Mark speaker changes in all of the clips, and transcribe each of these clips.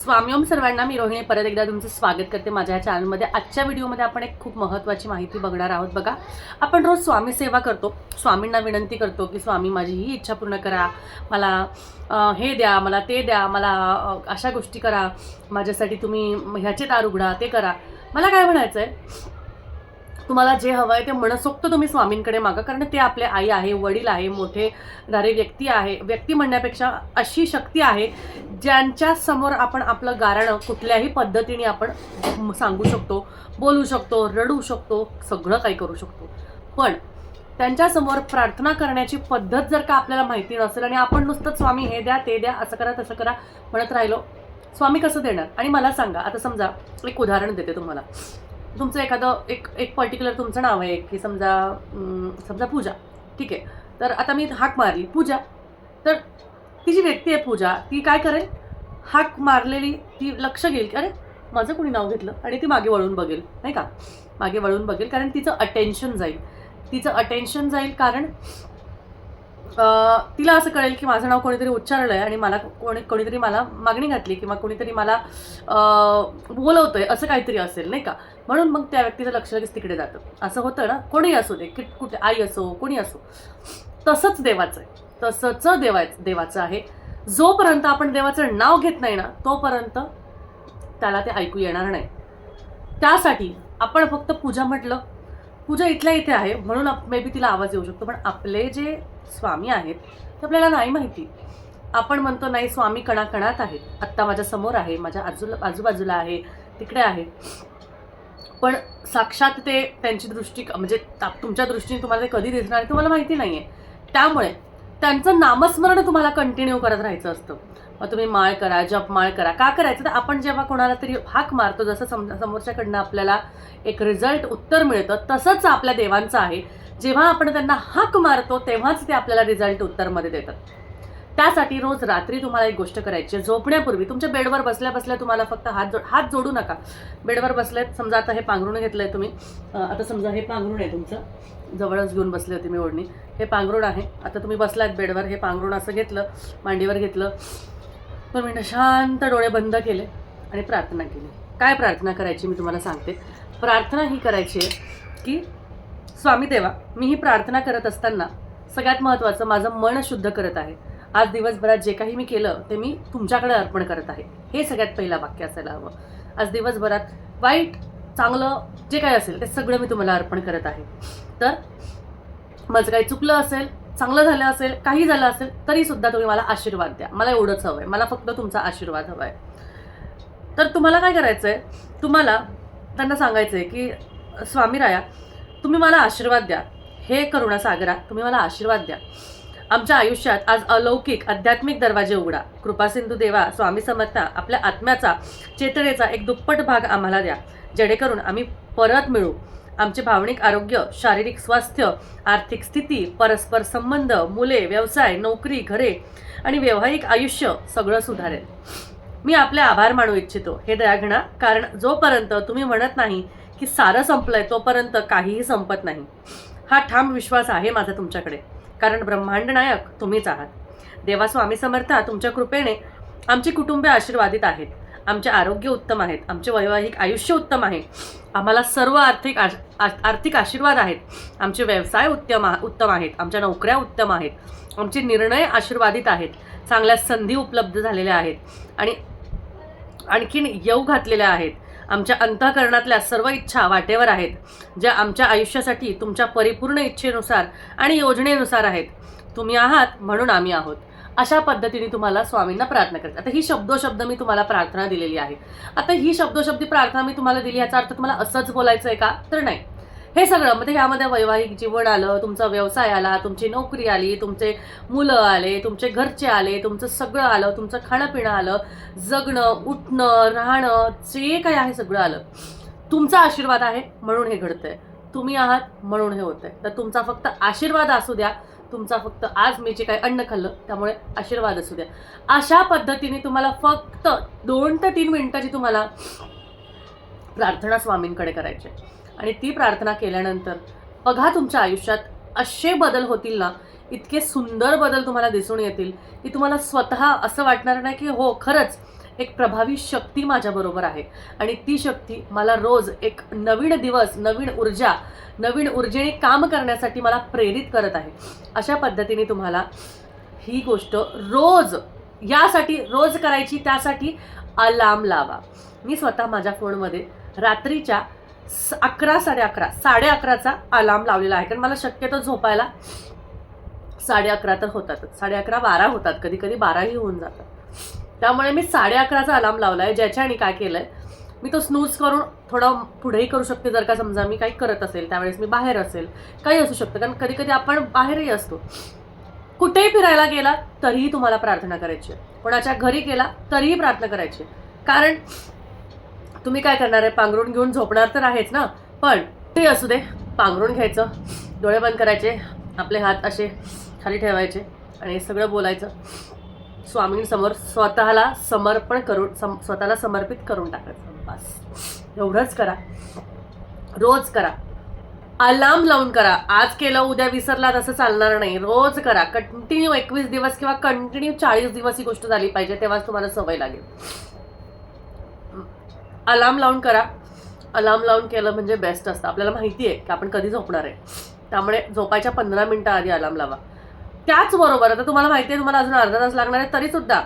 Speaker 1: स्वामीओम सर्वांना मी रोहिणी परत एकदा तुमचं स्वागत करते माझ्या या चॅनलमध्ये आजच्या व्हिडिओमध्ये आपण एक खूप महत्त्वाची माहिती बघणार आहोत. बघा आपण रोज स्वामी सेवा करतो. स्वामींना विनंती करतो की स्वामी माझी ही इच्छा पूर्ण करा. मला हे द्या मला ते द्या मला अशा गोष्टी करा. माझ्यासाठी तुम्ही ह्याचे दार उघडा ते करा. मला काय म्हणायचं आहे तुम्हाला जे हवं आहे ते मनसोक्त तुम्ही स्वामींकडे मागा कारण ते आपले आई आहे वडील आहे मोठे धारे व्यक्ती आहे व्यक्ती म्हणण्यापेक्षा अशी शक्ती आहे ज्यांच्या समोर आपण आपलं गारणं कुठल्याही पद्धतीने आपण सांगू शकतो बोलू शकतो रडू शकतो सगळं काही करू शकतो. पण त्यांच्यासमोर प्रार्थना करण्याची पद्धत जर का आपल्याला माहिती नसेल आणि आपण नुसतं स्वामी हे द्या ते द्या असं करा तसं करा म्हणत राहिलो स्वामी कसं देणार? आणि मला सांगा आता समजा एक उदाहरण देते तुम्हाला. तुमचं एखादं एक एक पर्टिक्युलर तुमचं नाव आहे की समजा समजा पूजा. ठीक आहे. तर आता मी हाक मारली. पूजा. तर ती जी व्यक्ती आहे पूजा ती काय करेल? हाक मारलेली ती लक्ष घेईल की अरे माझं कोणी नाव घेतलं? आणि ती मागे वळून बघेल. नाही का? मागे वळून बघेल. कारण तिचं अटेन्शन जाईल. तिचं अटेन्शन जाईल कारण तिला असं कळेल की माझं नाव कोणीतरी उच्चारलं आहे आणि मला कोणी कोणीतरी मला मागणी घातली किंवा कोणीतरी मला बोलवतं आहे असं काहीतरी असेल. नाही का? म्हणून मग त्या व्यक्तीचं लक्ष लगेच तिकडे जातं. असं होतं ना कोणीही असू दे की कुठे आई असो कोणी असो. तसंच देवाचं आहे. तसंच देवा देवाचं आहे. जोपर्यंत आपण देवाचं नाव घेत नाही ना तोपर्यंत त्याला ते ऐकू येणार नाही. त्यासाठी आपण फक्त पूजा म्हटलं. पूजा इथल्या इथे आहे म्हणून मे बी तिला आवाज येऊ शकतो पण आपले जे स्वामी आहेत ते आपल्याला नाही माहिती. आपण म्हणतो नाही स्वामी कणाकणात आहेत. आत्ता माझ्यासमोर आहे माझ्या आजूला आजूबाजूला आहे तिकडे आहे. पण साक्षात ते त्यांची दृष्टी म्हणजे तुमच्या दृष्टीने तुम्हाला ते कधी दिसणार तुम्हाला माहिती नाही आहे त्यामुळे त्यांचं नामस्मरण तुम्हाला कंटिन्यू करत राहायचं असतं. मग तुम्ही माळ करा जप माळ करा. का करायचं? तर आपण जेव्हा कोणाला तरी हाक मारतो जसं सम समोरच्याकडनं आपल्याला एक रिझल्ट उत्तर मिळतं तसंच आपल्या देवांचं आहे. जेव्हा आपण त्यांना हाक मारतो तेव्हाच ते आपल्याला रिझल्ट उत्तरमध्ये देतात. त्यासाठी रोज रात्री तुम्हाला एक गोष्ट करायची आहे. झोपण्यापूर्वी तुमच्या बेडवर बसल्या बसल्या तुम्हाला फक्त हात जोड हात जोडू नका. बेडवर बसलेत समजा आता हे पांघरुण आहे तुम्ही. आता समजा हे पांघरुण आहे तुमचं. जवळच घेऊन बसले होते मी ओढणी. हे पांघरुण आहे. आता तुम्ही बसलात बेडवर हे पांघरुण असं घेतलं मांडीवर घेतलं. दोन मिनटं शांत डोळे बंद केले आणि प्रार्थना केली. काय प्रार्थना करायची मी तुम्हाला सांगते. प्रार्थना ही करायची आहे की स्वामी देवा मी ही प्रार्थना करत असताना सगळ्यात महत्त्वाचं माझं मन शुद्ध करत आहे. आज दिवसभरात जे काही मी केलं ते मी तुमच्याकडे अर्पण करत आहे. हे सगळ्यात पहिला वाक्य असायला हवं. आज दिवसभरात वाईट चांगलं जे काही असेल ते सगळं मी तुम्हाला अर्पण करत आहे. तर माझं काही चुकलं असेल चांगलं झालं असेल काही झालं असेल तरी सुद्धा तुम्ही मला आशीर्वाद द्या. मला एवढंच हवं आहे मला फक्त तुमचा आशीर्वाद हवा आहे तर तुम्हाला काय करायचं आहे तुम्हाला त्यांना सांगायचं आहे की स्वामी राया तुम्ही मला आशीर्वाद द्या. हे करुणा सागरा तुम्ही मला आशीर्वाद द्या. आमच्या आयुष्यात आज अलौकिक आध्यात्मिक दरवाजे उघडा. कृपासिंधू देवा स्वामी समर्था आपल्या आत्म्याचा चेतनेचा एक दुप्पट भाग आम्हाला द्या. जेणेकरून आम्ही परत मिळू. आमचे भावनिक आरोग्य शारीरिक स्वास्थ्य आर्थिक स्थिती परस्पर संबंध मुले व्यवसाय नोकरी घरे आणि व्यावहारिक आयुष्य सगळं सुधारेल. मी आपले आभार मानू इच्छितो. हे दयाघणा कारण जोपर्यंत तुम्ही म्हणत नाही की सारं संपलंय तोपर्यंत काहीही संपत नाही. हा ठाम विश्वास आहे माझा तुमच्याकडे. कारण ब्रह्मांड नायक तुम्हीच आहात. देवा स्वामी समर्था तुमच्या कृपेने आमची कुटुंबे आशीर्वादित आहेत. आमचे आरोग्य उत्तम आहेत. आमचे वैवाहिक आयुष्य उत्तम आहे. आम्हाला सर्व आर्थिक आश- आ- आर्थिक आशीर्वाद आहेत. आमचे व्यवसाय उत्तम आ- उत्तम आहेत. आमच्या नोकऱ्या उत्तम आहेत. आमचे निर्णय आशीर्वादित आहेत. चांगल्या संधी उपलब्ध झालेल्या आहेत. आणि आणखीन येऊ घातलेल्या आहेत. आमच्या अंतःकरणातल्या सर्व इच्छा वाटेवर आहेत ज्या आमच्या आयुष्यासाठी तुमच्या परिपूर्ण इच्छेनुसार आणि योजनेनुसार आहेत. तुम्ही आहात म्हणून आम्ही आहोत. अशा पद्धतीने तुम्हाला स्वामींना प्रार्थना करायची आता ही शब्दोशब्द मी तुम्हाला प्रार्थना दिलेली आहे. आता ही शब्दोशब्दी प्रार्थना मी तुम्हाला दिली याचा अर्थ तुम्हाला असंच बोलायचं आहे का? तर नाही. हे सगळं म्हणजे ह्यामध्ये वैवाहिक जीवन आलं तुमचा व्यवसाय आला तुमची नोकरी आली तुमचे मुलं आले तुमचे घरचे आले तुमचं सगळं आलं तुमचं खाणंपिणं आलं जगणं उठणं राहणं जे काही आहे सगळं आलं. तुमचा आशीर्वाद आहे म्हणून हे घडतंय. तुम्ही आहात म्हणून हे होतंय. तर तुमचा फक्त आशीर्वाद असू द्या. तुमचा फक्त आज मी जे काही अन्न खाल्लं त्यामुळे आशीर्वाद असू द्या. अशा पद्धतीने तुम्हाला फक्त दोन ते तीन मिनिटाची तुम्हाला प्रार्थना स्वामींकडे करायची आहे. आणि ती प्रार्थना केल्यानंतर बघा तुमच्या आयुष्यात असे बदल होतील ना इतके सुंदर बदल तुम्हाला दिसून येतील की तुम्हाला स्वतः असं वाटणार नाही की हो खरंच एक प्रभावी शक्ती माझ्याबरोबर आहे. आणि ती शक्ती मला रोज एक नवीन दिवस नवीन ऊर्जा नवीन ऊर्जेने काम करण्यासाठी मला प्रेरित करत आहे. अशा पद्धतीने तुम्हाला ही गोष्ट रोज यासाठी रोज करायची त्यासाठी अलार्म लावा. मी स्वतः माझ्या फोनमध्ये रात्रीच्या अकरा साडे अकरा. साडे अकराचा अलार्म लावलेला आहे. कारण मला शक्यतो झोपायला साडे अकरा तर होतातच. साडे अकरा बारा होतात. कधी कधी बाराही होऊन जातात. त्यामुळे मी साडे अकराचा अलार्म लावला आहे ज्याच्याने काय केलं आहे मी तो स्नूज करून थोडं पुढेही करू शकते जर का समजा मी काही करत असेल. त्यावेळेस मी बाहेर असेल. काही असू शकतं. कारण कधी कधी आपण बाहेरही असतो. कुठेही फिरायला गेला तरीही तुम्हाला प्रार्थना करायची आहे. कोणाच्या घरी गेला तरीही प्रार्थना करायची आहे. कारण तुम्ही काय करणार आहे? पांघरून घेऊन झोपणार तर आहेच ना? पण ते असू दे. पांघरून घ्यायचं. डोळे बंद करायचे. आपले हात असे खाली ठेवायचे आणि सगळं बोलायचं. स्वामींसमोर स्वतःला समर्पण करून सम स्वतःला समर्पित करून टाकायचं. बस. एवढंच करा. रोज करा. अलार्म लावून करा. आज केलं उद्या विसरला तसं चालणार नाही. रोज करा. कंटिन्यू एकवीस दिवस किंवा कंटिन्यू चाळीस दिवस ही गोष्ट झाली पाहिजे तेव्हाच तुम्हाला सवय लागेल. अलार्म लावून करा. अलार्म लावून केलं म्हणजे बेस्ट असतं. आपल्याला माहिती आहे की आपण कधी झोपणार आहे. त्यामुळे झोपायच्या पंधरा मिनटं आधी अलार्म लावा. त्याचबरोबर आता तुम्हाला माहिती आहे तुम्हाला अजून अर्धा तास लागणार आहे तरीसुद्धा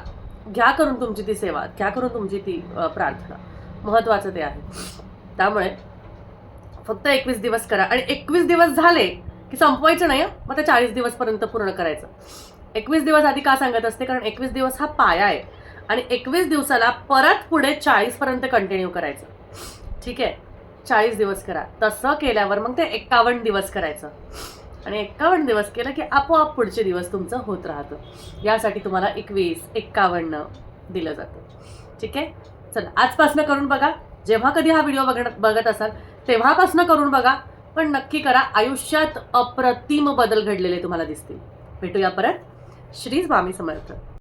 Speaker 1: घ्या करून तुमची ती सेवा. घ्या करून तुमची ती प्रार्थना. महत्त्वाचं ते आहे. त्यामुळे फक्त एकवीस दिवस करा. आणि एकवीस दिवस झाले की संपवायचं नाही मग ते चाळीस दिवसपर्यंत पूर्ण करायचं. एकवीस दिवस आधी का सांगत असते? कारण एकवीस दिवस हा पाया आहे. आणि एकवीस दिवसाला परत पुढे चाळीसपर्यंत कंटिन्यू करायचं. ठीक आहे? चाळीस दिवस करा. तसं केल्यावर मग ते एक्कावन्न दिवस करायचं. आणि एक्कावन्न दिवस केलं की आपोआप पुढचे दिवस तुमचं होत राहतं. यासाठी तुम्हाला एकवीस एक्कावन्न दिलं जातं. ठीक आहे? चला आजपासनं करून बघा. जेव्हा कधी हा व्हिडिओ बघत बघत असाल तेव्हापासनं करून बघा. पण नक्की करा आयुष्यात अप्रतिम बदल घडलेले तुम्हाला दिसतील. भेटूया परत. श्री स्वामी समर्थ.